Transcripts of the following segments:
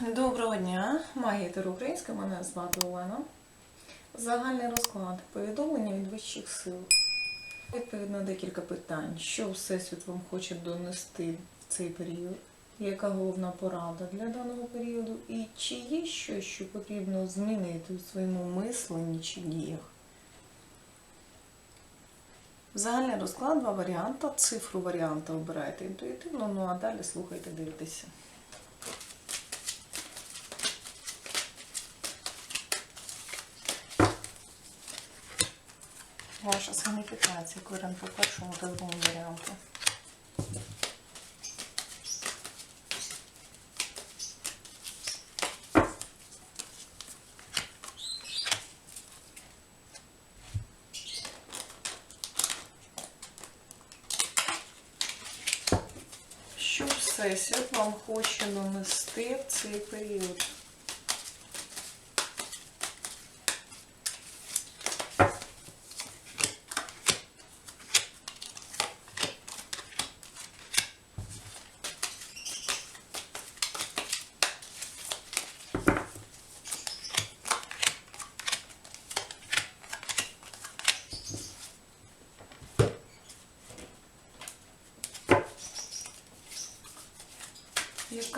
Доброго дня, магія Таро Українська, мене звати Олена. Загальний розклад. Повідомлення від вищих сил. Відповідно, декілька питань. Що Всесвіт вам хоче донести в цей період? Яка головна порада для даного періоду? І чи є щось, що потрібно змінити у своєму мисленні чи діях? Загальний розклад, два варіанти. Цифру варіанта обирайте інтуїтивно, ну а далі слухайте, дивитеся. Ваша сигніфікація кварен по першому та другому варіанту. Що Всесвіт вам хоче донести в цей період?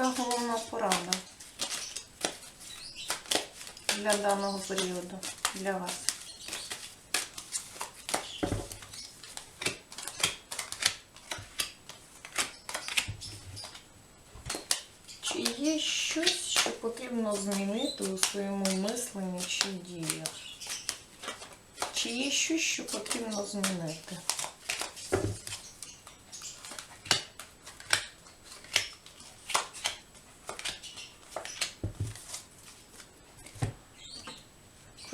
Яка головна порада для даного періоду для вас? Чи є щось, що потрібно змінити у своєму мисленні чи діях? Чи є щось, що потрібно змінити?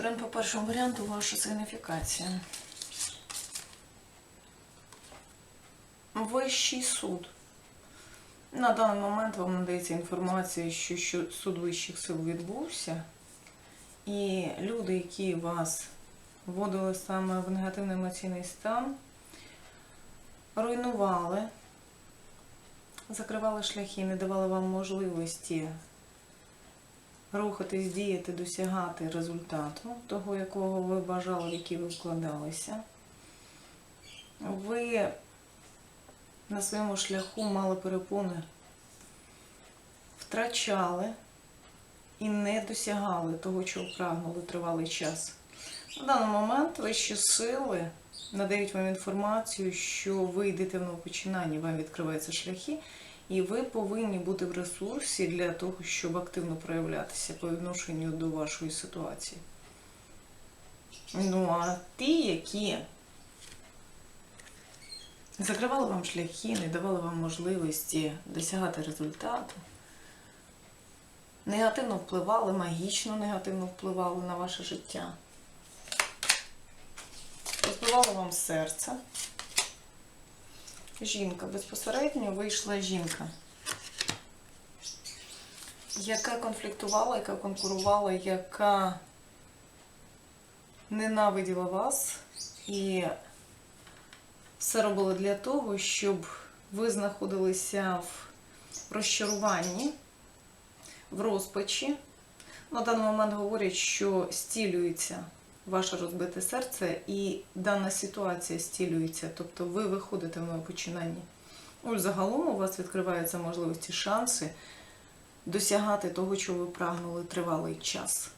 Беремо по першому варіанту ваша сигніфікація. Вищий суд. На даний момент вам надається інформація, що, що суд вищих сил відбувся, і люди, які вас вводили саме в негативний емоційний стан, руйнували, закривали шляхи, не давали вам можливості рухатись, діяти, досягати результату, того, якого ви бажали, в який ви вкладалися. Ви на своєму шляху мали перепони, втрачали і не досягали того, чого прагнули тривалий час. На даний момент вищі сили надають вам інформацію, що ви йдете в новопочинання, вам відкриваються шляхи, і ви повинні бути в ресурсі для того, щоб активно проявлятися по відношенню до вашої ситуації. Ну, а ті, які закривали вам шляхи, не давали вам можливості досягати результату, негативно впливали, магічно негативно впливали на ваше життя, розбивали вам серце. Жінка. Безпосередньо вийшла жінка, яка конфліктувала, яка конкурувала, яка ненавиділа вас і все робила для того, щоб ви знаходилися в розчаруванні, в розпачі. На даний момент говорять, що стілюється ваше розбите серце, і дана ситуація стілюється, тобто ви виходите в нове починання. Ось загалом у вас відкриваються можливості, шанси досягати того, чого ви прагнули тривалий час.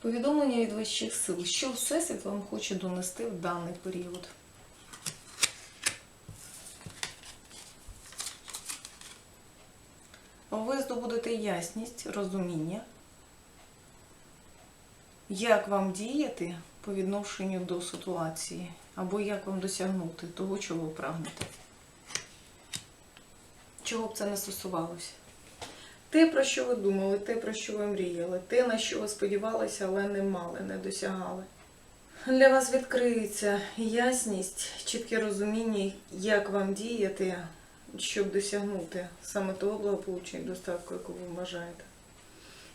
Повідомлення від вищих сил, що Всесвіт вам хоче донести в даний період. Ви здобудете ясність, розуміння, як вам діяти по відношенню до ситуації, або як вам досягнути того, чого ви прагнете. Чого б це не стосувалося. Те, про що ви думали, те, про що ви мріяли, те, на що ви сподівалися, але не мали, не досягали. Для вас відкриється ясність, чітке розуміння, як вам діяти, щоб досягнути саме того благополуччя і достатку, яку ви бажаєте.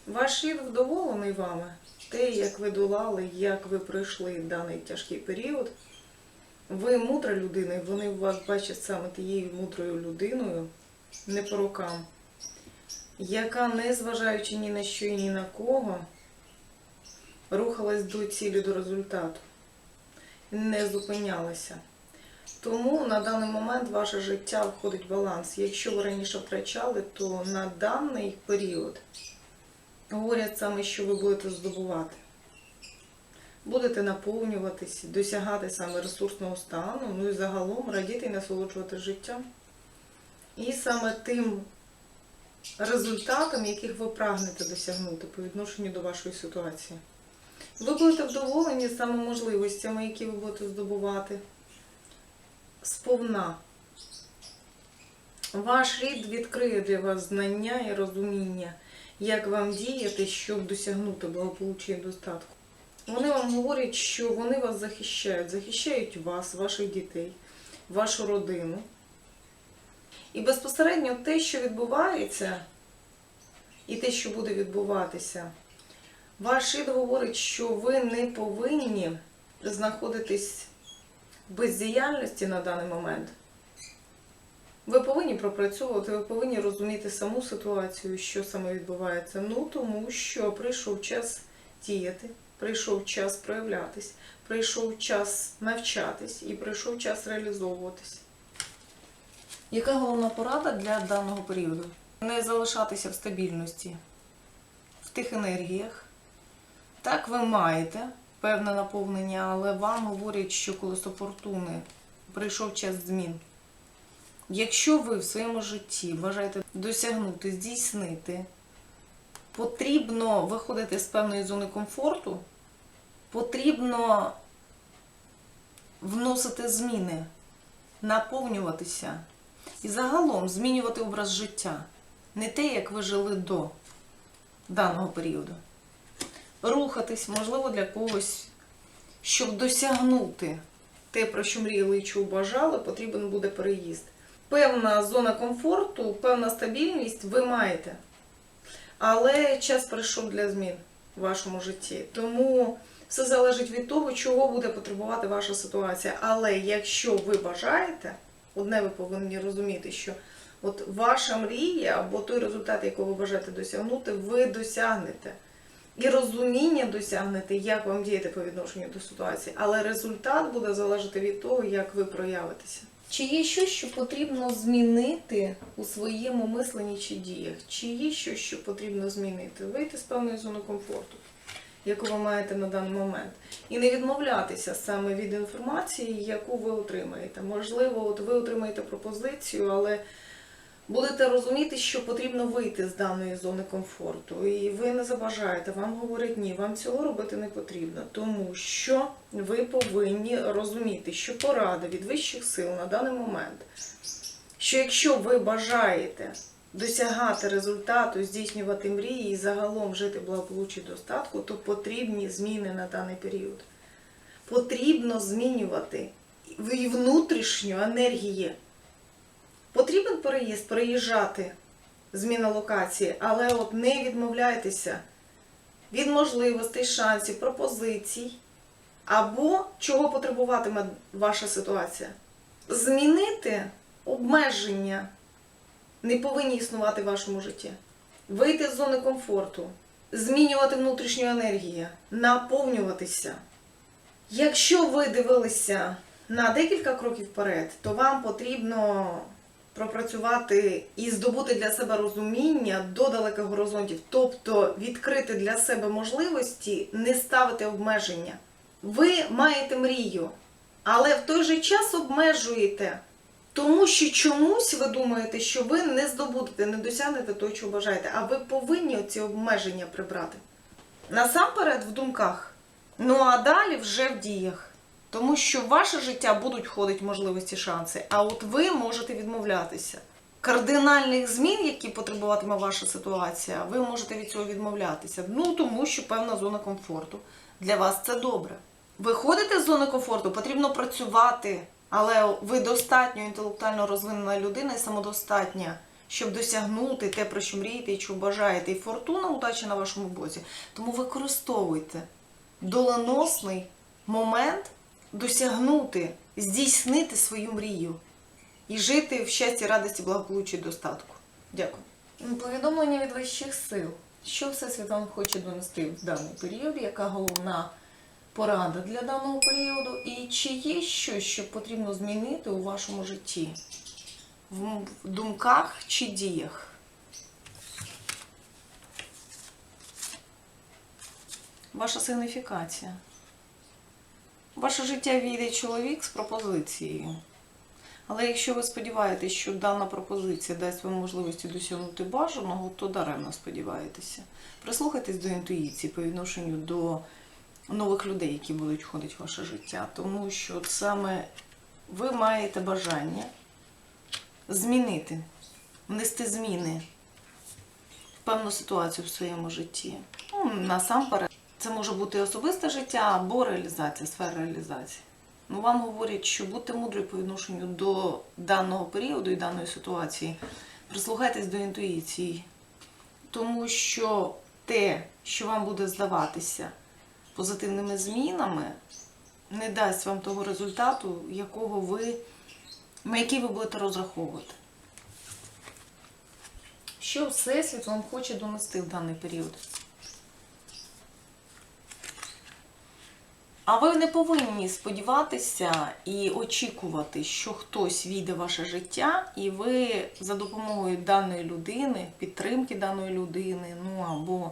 Ваш рід вдоволений вами, те, як ви долали, як ви пройшли даний тяжкий період, Ви мудра людина, і вони вас бачать саме тією мудрою людиною, не по рукам, яка, не зважаючи ні на що і ні на кого, рухалась до цілі, до результату, не зупинялася. Тому на даний момент ваше життя входить в баланс. Якщо ви раніше втрачали, то на даний період говорять саме, що ви будете здобувати. Будете наповнюватись, досягати саме ресурсного стану, ну і загалом радіти і насолоджувати життям. І саме тим результатам, яких ви прагнете досягнути по відношенню до вашої ситуації. Ви будете вдоволені саме можливостями, які ви будете здобувати сповна. Ваш рід відкриє для вас знання і розуміння, як вам діяти, щоб досягнути благополуччя і достатку. Вони вам говорять, що вони вас захищають, захищають вас, ваших дітей, вашу родину. І безпосередньо те, що відбувається, і те, що буде відбуватися, ваш рід говорить, що ви не повинні знаходитись бездіяльності на даний момент. Ви повинні пропрацьовувати, ви повинні розуміти саму ситуацію, що саме відбувається. Ну тому що прийшов час діяти, прийшов час проявлятись, прийшов час навчатись і прийшов час реалізовуватись. Яка головна порада для даного періоду? Не залишатися в стабільності, в тих енергіях. Так, ви маєте певне наповнення, але вам говорять, що колесо фортуни прийшов час змін. Якщо ви в своєму житті бажаєте досягнути, здійснити, потрібно виходити з певної зони комфорту, потрібно вносити зміни, наповнюватися і загалом змінювати образ життя. Не те, як ви жили до даного періоду. Рухатись, можливо, для когось, щоб досягнути те, про що мріяли і чого бажали, потрібен буде переїзд. Певна зона комфорту, певна стабільність ви маєте. Але час прийшов для змін в вашому житті. Тому все залежить від того, чого буде потребувати ваша ситуація. Але якщо ви бажаєте, одне ви повинні розуміти, що от ваша мрія або той результат, якого ви бажаєте досягнути, ви досягнете. І розуміння досягнете, як вам діяти по відношенню до ситуації. Але результат буде залежати від того, як ви проявитеся. Чи є щось, що потрібно змінити у своєму мисленні чи діях? Чи є щось, що потрібно змінити? Вийти з певної зони комфорту, яку ви маєте на даний момент, і не відмовлятися саме від інформації, яку ви отримаєте. Можливо, от ви отримаєте пропозицію, але будете розуміти, що потрібно вийти з даної зони комфорту. І ви не забажаєте, вам говорять ні, вам цього робити не потрібно, тому що ви повинні розуміти, що порада від вищих сил на даний момент, що якщо ви бажаєте досягати результату, здійснювати мрії і загалом жити в благополуччі достатку, то потрібні зміни на даний період. Потрібно змінювати внутрішню енергію. Потрібен переїзд, переїжджати, зміна локації, але от не відмовляйтеся від можливостей, шансів, пропозицій або чого потребуватиме ваша ситуація. Змінити обмеження не повинні існувати в вашому житті. Вийти з зони комфорту, змінювати внутрішню енергію, наповнюватися. Якщо ви дивилися на декілька кроків вперед, то вам потрібно пропрацювати і здобути для себе розуміння до далеких горизонтів, тобто відкрити для себе можливості, не ставити обмеження. Ви маєте мрію, але в той же час обмежуєте, тому що чомусь ви думаєте, що ви не здобудете, не досягнете того, чого бажаєте, а ви повинні ці обмеження прибрати. Насамперед в думках, ну а далі вже в діях. Тому що в ваше життя будуть входити можливості, шанси, а от ви можете відмовлятися. Кардинальних змін, які потребуватиме ваша ситуація, ви можете від цього відмовлятися. Ну тому що певна зона комфорту. Для вас це добре. Виходите з зони комфорту, потрібно працювати, але ви достатньо інтелектуально розвинена людина і самодостатня, щоб досягнути те, про що мрієте і чого бажаєте. І фортуна, удача на вашому боці. Тому використовуйте доленосний момент досягнути, здійснити свою мрію і жити в щасті, радості, благополуччі, достатку. Дякую. Повідомлення від вищих сил. Що Всесвіт вам хоче донести в даний період? Яка головна порада для даного періоду? І чи є щось, що потрібно змінити у вашому житті? В в думках чи діях? Ваша сигніфікація. Ваше життя війде чоловік з пропозицією. Але якщо ви сподіваєтесь, що дана пропозиція дасть вам можливості досягнути бажаного, то даремно сподіваєтеся. Прислухайтесь до інтуїції по відношенню до нових людей, які будуть входити в ваше життя, тому що саме ви маєте бажання змінити, внести зміни в певну ситуацію в своєму житті. Ну, насамперед, це може бути особисте життя або реалізація, сфера реалізації. Ну, вам говорять, що будьте мудрі по відношенню до даного періоду і даної ситуації. Прислухайтесь до інтуїції, тому що те, що вам буде здаватися позитивними змінами, не дасть вам того результату, якого ви, на який ви будете розраховувати. Що Всесвіт вам хоче донести в даний період? А ви не повинні сподіватися і очікувати, що хтось війде в ваше життя, і ви за допомогою даної людини, підтримки даної людини, ну або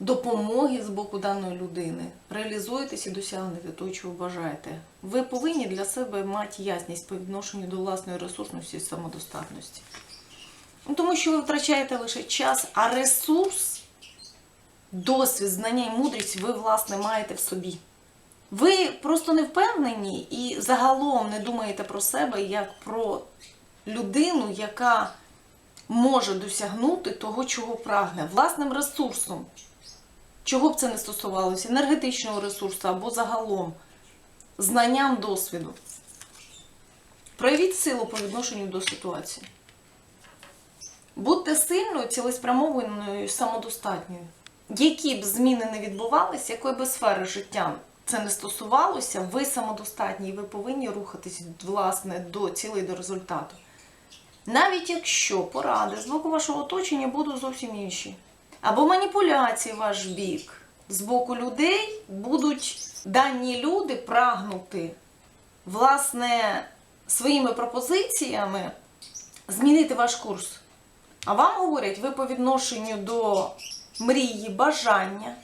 допомоги з боку даної людини, реалізуєтесь і досягнете того, чого бажаєте. Ви повинні для себе мати ясність по відношенню до власної ресурсності і самодостатності. Ну, тому що ви втрачаєте лише час, а ресурс досвід, знання і мудрість ви, власне, маєте в собі. Ви просто не впевнені і загалом не думаєте про себе як про людину, яка може досягнути того, чого прагне, власним ресурсом. Чого б це не стосувалося, енергетичного ресурсу або загалом знанням досвіду. Проявіть силу по відношенню до ситуації. Будьте сильною, цілеспрямованою, самодостатньою. Які б зміни не відбувалися, якої би сфери життя це не стосувалося, ви самодостатні і ви повинні рухатись власне до цілей до результату. Навіть якщо поради з боку вашого оточення будуть зовсім інші. Або маніпуляції ваш бік з боку людей будуть дані люди прагнути, власне, своїми пропозиціями змінити ваш курс. А вам говорять, ви по відношенню до мрії, бажання,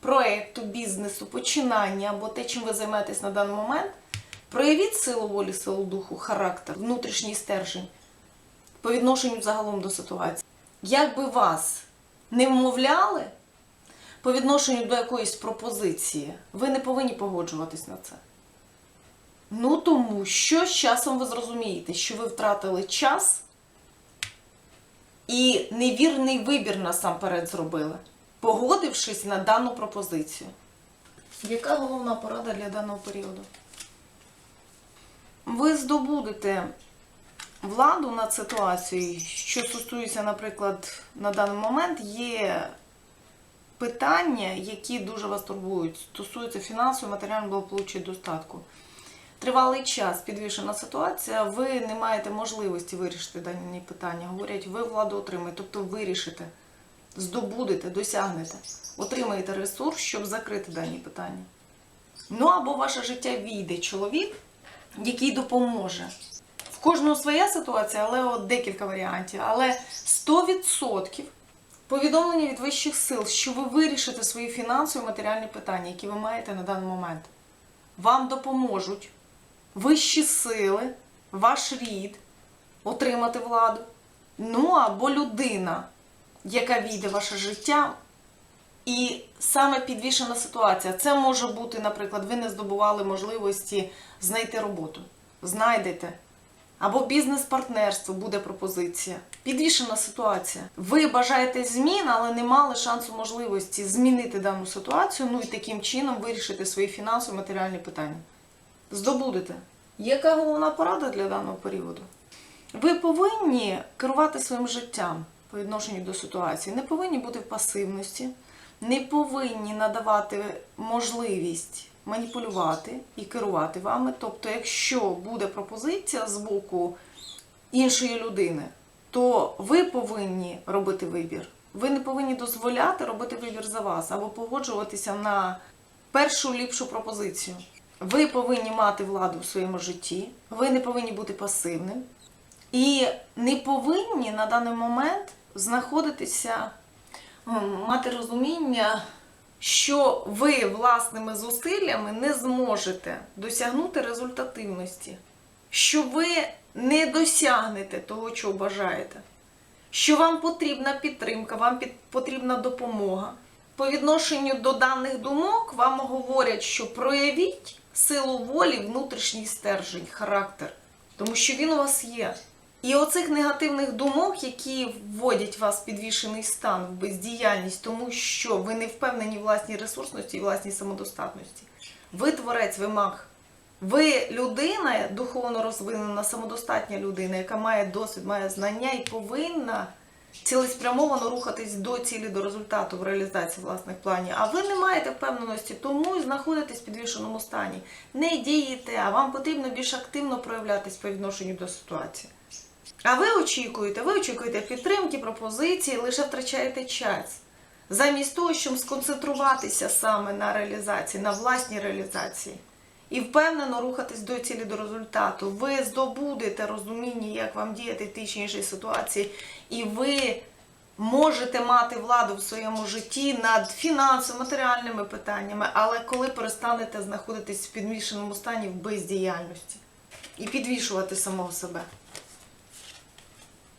проекту, бізнесу, починання або те, чим ви займаєтесь на даний момент, проявіть силу волі, силу духу, характер, внутрішній стержень по відношенню загалом до ситуації. Як би вас не вмовляли по відношенню до якоїсь пропозиції, ви не повинні погоджуватись на це. Ну тому що з часом ви зрозумієте, що ви втратили час і невірний вибір насамперед зробили, погодившись на дану пропозицію. Яка головна порада для даного періоду? Ви здобудете владу над ситуацією, що стосується, наприклад, на даний момент, є питання, які дуже вас турбують, стосуються фінансового, матеріального благополуччя і достатку. Тривалий час підвішена ситуація, ви не маєте можливості вирішити дані питання. Говорять, ви владу отримаєте, тобто вирішите, здобудете, досягнете, отримаєте ресурс, щоб закрити дані питання. Ну або ваше життя війде чоловік, який допоможе. В кожного своя ситуація, але от декілька варіантів. Але 100% повідомлення від вищих сил, що ви вирішите свої фінансові і матеріальні питання, які ви маєте на даний момент. Вам допоможуть вищі сили, ваш рід отримати владу. Ну або людина, яка війде в ваше життя, і саме підвішена ситуація. Це може бути, наприклад, ви не здобували можливості знайти роботу. Знайдете. Або бізнес-партнерство буде пропозиція. Підвішена ситуація. Ви бажаєте змін, але не мали шансу можливості змінити дану ситуацію, ну і таким чином вирішити свої фінансові матеріальні питання. Здобудете. Яка головна порада для даного періоду? Ви повинні керувати своїм життям по відношенню до ситуації. Не повинні бути в пасивності, не повинні надавати можливість маніпулювати і керувати вами. Тобто, якщо буде пропозиція з боку іншої людини, то ви повинні робити вибір. Ви не повинні дозволяти робити вибір за вас або погоджуватися на першу ліпшу пропозицію. Ви повинні мати владу в своєму житті, ви не повинні бути пасивним і не повинні на даний момент знаходитися, мати розуміння, що ви власними зусиллями не зможете досягнути результативності, що ви не досягнете того, чого бажаєте, що вам потрібна підтримка, вам потрібна допомога. По відношенню до даних думок вам говорять, що проявіть силу волі, внутрішній стержень, характер, тому що він у вас є. І оцих негативних думок, які вводять вас в підвішений стан, в бездіяльність, тому що ви не впевнені в власній ресурсності і власній самодостатності. Ви творець, ви маг. Ви людина, духовно розвинена, самодостатня людина, яка має досвід, має знання і повинна цілеспрямовано рухатись до цілі, до результату в реалізації власних планів. А ви не маєте впевненості, тому і знаходитесь в підвішеному стані. Не дієте, а вам потрібно більш активно проявлятись по відношенню до ситуації. А ви очікуєте, ви очікуєте підтримки, пропозиції, лише втрачаєте час. Замість того, щоб сконцентруватися саме на реалізації, на власній реалізації і впевнено рухатись до цілі до результату. Ви здобудете розуміння, як вам діяти в тій чи іншій ситуації, і ви можете мати владу в своєму житті над фінансовими, матеріальними питаннями, але коли перестанете знаходитись в підвішеному стані в бездіяльності і підвішувати самого себе.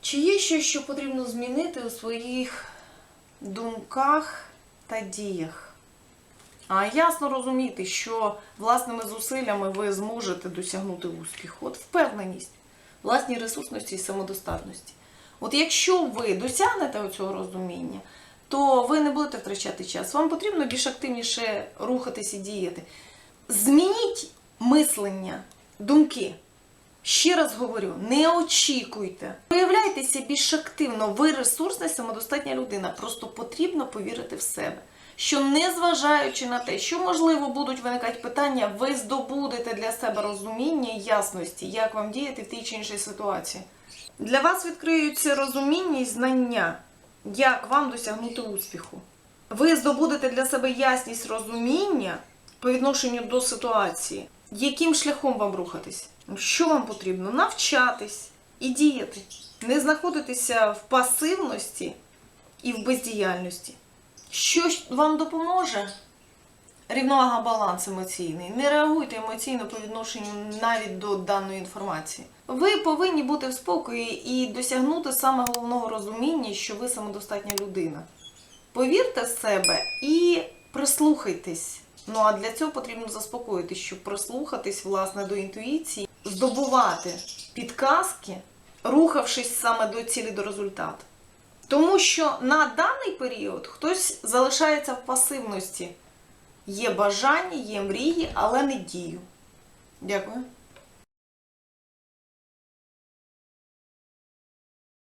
Чи є щось, що потрібно змінити у своїх думках та діях? А ясно розуміти, що власними зусиллями ви зможете досягнути успіху. От впевненість, власній ресурсності і самодостатності. От якщо ви досягнете цього розуміння, то ви не будете втрачати час. Вам потрібно більш активніше рухатись і діяти. Змініть мислення, думки. Ще раз говорю, не очікуйте. Проявляйтеся більш активно. Ви ресурсна самодостатня людина. Просто потрібно повірити в себе. Що незважаючи на те, що можливо будуть виникати питання, ви здобудете для себе розуміння і ясності, як вам діяти в тій чи іншій ситуації. Для вас відкриються розуміння і знання, як вам досягнути успіху. Ви здобудете для себе ясність розуміння по відношенню до ситуації, яким шляхом вам рухатись, що вам потрібно навчатись і діяти, не знаходитися в пасивності і в бездіяльності. Що вам допоможе? Рівновага баланс емоційний. Не реагуйте емоційно по відношенню навіть до даної інформації. Ви повинні бути в спокої і досягнути саме головного розуміння, що ви самодостатня людина. Повірте в себе і прислухайтесь. Ну а для цього потрібно заспокоїтись, щоб прислухатись власне до інтуїції, здобувати підказки, рухавшись саме до цілі до результату. Тому що на даний період хтось залишається в пасивності. Є бажання, є мрії, але не дію. Дякую.